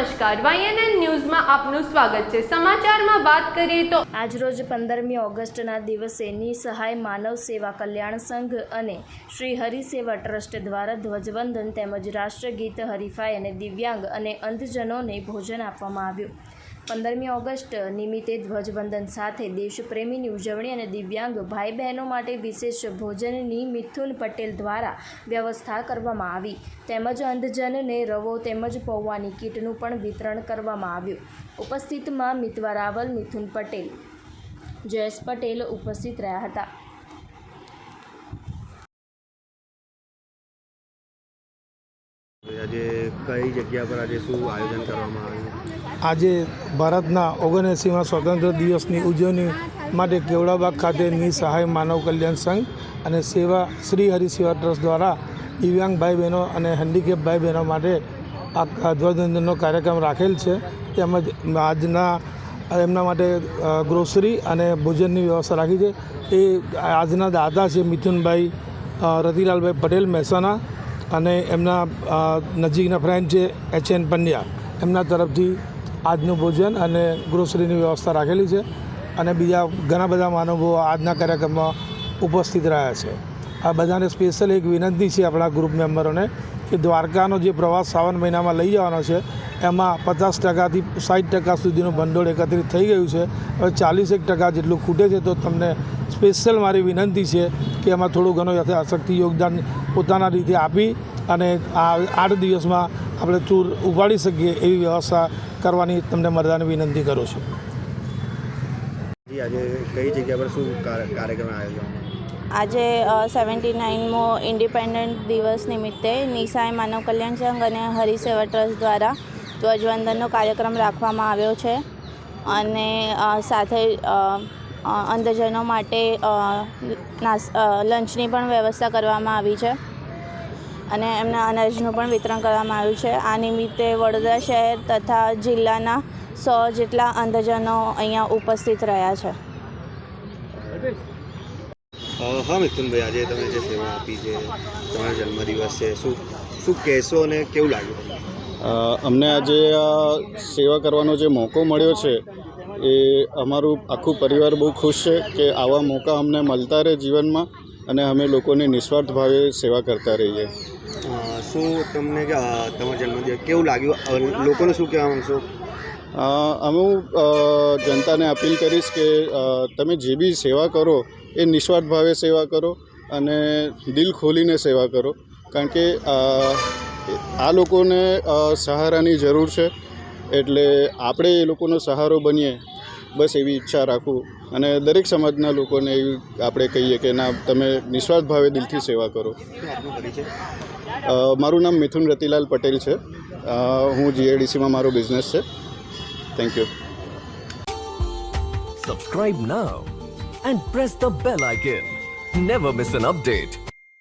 નમસ્કાર. વાયએનએન ન્યૂઝમાં આપનું સ્વાગત છે. સમાચારમાં વાત કરીએ તો આજરોજ પંદરમી ઓગસ્ટના દિવસે નિસહાય માનવ સેવા કલ્યાણ સંઘ અને શ્રી હરિ સેવા ટ્રસ્ટ દ્વારા ધ્વજવંદન તેમજ રાષ્ટ્રગીત હરિફાઈ અને દિવ્યાંગ અને અંધજનોને ભોજન આપવામાં આવ્યું. પંદરમી ઓગસ્ટ નિમિત્તે ધ્વજવંદન સાથે દેશપ્રેમીની ઉજવણી અને દિવ્યાંગ ભાઈ બહેનો માટે વિશેષ ભોજનની મિથુન પટેલ દ્વારા વ્યવસ્થા કરવામાં આવી. તેમજ અંધજનને રવો તેમજ પૌવાની કીટનું પણ વિતરણ કરવામાં આવ્યું. ઉપસ્થિતમાં મિતવા રાવલ, મિથુન પટેલ, જયેશ પટેલ ઉપસ્થિત રહ્યા હતા. કઈ જગ્યા પર આજે શું આયોજન કરવામાં આવ્યું? આજે ભારતના ઓગણએંસીમાં સ્વતંત્ર દિવસની ઉજવણી માટે કેવડાબાગ ખાતે નિસહાય માનવ કલ્યાણ સંઘ અને સેવા શ્રી હરિસેવા ટ્રસ્ટ દ્વારા દિવ્યાંગ ભાઈ બહેનો અને હેન્ડીકેપ ભાઈ બહેનો માટે આ ધ્વજવંદનનો કાર્યક્રમ રાખેલ છે. તેમજ આજના, એમના માટે ગ્રોસરી અને ભોજનની વ્યવસ્થા રાખી છે. એ આજના દાતા છે મિથુનભાઈ રતિલાલભાઈ પટેલ મહેસાણા અને એમના નજીકના ફ્રેન્ડ છે એચ એન પંડ્યા, એમના તરફથી આજનું ભોજન અને ગ્રોસરીની વ્યવસ્થા રાખેલી છે અને બીજા ઘણા બધા મહાનુભાવો આજના કાર્યક્રમમાં ઉપસ્થિત રહ્યા છે. આ બધાને સ્પેશિયલ એક વિનંતી છે આપણા ગ્રુપ મેમ્બરોને કે દ્વારકાનો જે પ્રવાસ શ્રાવણ મહિનામાં લઈ જવાનો છે એમાં પચાસ ટકાથી સાઠ ટકા સુધીનું ભંડોળ એકત્રિત થઈ ગયું છે. હવે ચાલીસેક ટકા જેટલું ખૂટે છે તો તમને સ્પેશિયલ મારી વિનંતી છે કે એમાં થોડું ઘણું યથાશક્તિ યોગદાન પોતાના રીતે આપી અને આ આઠ દિવસમાં આપણે ચૂર ઉપાડી શકીએ એવી વ્યવસ્થા કરવાની તમને મરદાને વિનંતી કરું છું. આજે કઈ જગ્યા પર શું કાર્યક્રમ આયોજન આજે સેવન્ટી નાઇનમો ઇન્ડિપેન્ડન્ટ દિવસ નિમિત્તે નિસાય માનવ કલ્યાણ સંઘ અને હરિસેવા ટ્રસ્ટ દ્વારા ધ્વજવંદનનો કાર્યક્રમ રાખવામાં આવ્યો છે અને સાથે અંધજનો માટે લંચની પણ વ્યવસ્થા કરવામાં આવી છે અને એમના અનાજનું પણ વિતરણ કરવામાં આવ્યું છે. આ નિમિત્તે વડોદરા શહેર તથા જિલ્લાના સો જેટલા અંધજનો અહીંયા ઉપસ્થિત રહ્યા છે. હા મિથુનભાઈ, આજે તમે જે સેવા આપી છે, તમારો જન્મદિવસ છે, શું શું કહેશો અને કેવું લાગ્યું અમને આજે આ સેવા કરવાનો જે મોકો મળ્યો છે એ અમારું આખું પરિવાર બહુ ખુશ છે કે આવા મોકા અમને મળતા રહે જીવનમાં અને અમે લોકોની નિસ્વાર્થ ભાવે સેવા કરતા રહીએ. શું તમને તમારો જન્મદિવસ કેવું લાગ્યું? લોકોને શું કહેવા માંગશો? અમે હું જનતાને અપીલ કરીશ કે તમે જે બી સેવા કરો એ નિસ્વાર્થ ભાવે સેવા કરો અને દિલ ખોલીને સેવા કરો. કારણ કે આ લોકોને સહારાની જરૂર છે. એટલે આપણે એ લોકોનો સહારો બનીએ, બસ એવી ઈચ્છા રાખું. અને દરેક સમાજના લોકોને એવી આપણે કહીએ કે, ના, તમે નિસ્વાર્થ ભાવે દિલથી સેવા કરો. મારું નામ મિથુન રતિલાલ પટેલ છે. હું જીઆઈડીસીમાં મારો બિઝનેસ છે. Thank you Subscribe now and press the bell icon never miss an update.